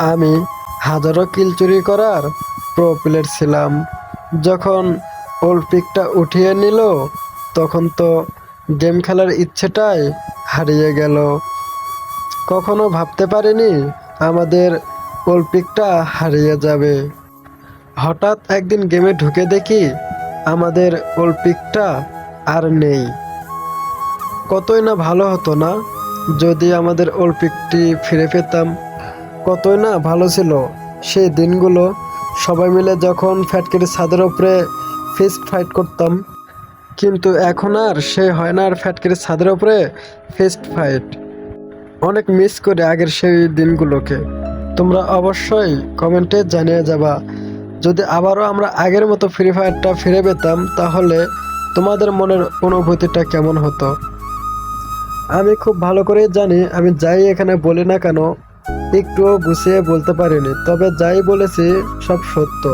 আমি হাজারো কিল চুরি করার প্রো প্লেয়ার ছিলাম। যখন অলিম্পিকটা উঠিয়ে নিল, তখন তো গেম খেলার ইচ্ছেটাই হারিয়ে গেল। কখনো ভাবতে পারিনি আমাদের অলিম্পিকটা হারিয়ে যাবে। হঠাৎ একদিন গেমে ঢুকে দেখি আমাদের অলিম্পিকটা আর নেই। কতই না ভালো হতো না, যদি আমাদের অলিম্পিকটি ফিরে পেতাম। কতই না ভালো ছিল, সেই দিনগুলো সবাই মিলে যখন ফ্যাটকের ছাদের উপরে ফিস্ট ফাইট করতাম, কিন্তু এখন আর সে হয় না আর ফ্যাটকের ছাদের উপরে ফিস্ট ফাইট অনেক মিস করে আগের সেই দিনগুলোকে। তোমরা অবশ্যই কমেন্টে জানিয়ে যাবা, যদি আবারও আমরা আগের মতো ফ্রি ফায়ারটা ফিরে পেতাম, তাহলে তোমাদের মনের অনুভূতিটা কেমন হতো? আমি খুব ভালো করে জানি, আমি যাই এখানে বলি না কেন একটুও গুছিয়ে বলতে পারিনি তবে যাই বলেছি সব সত্য।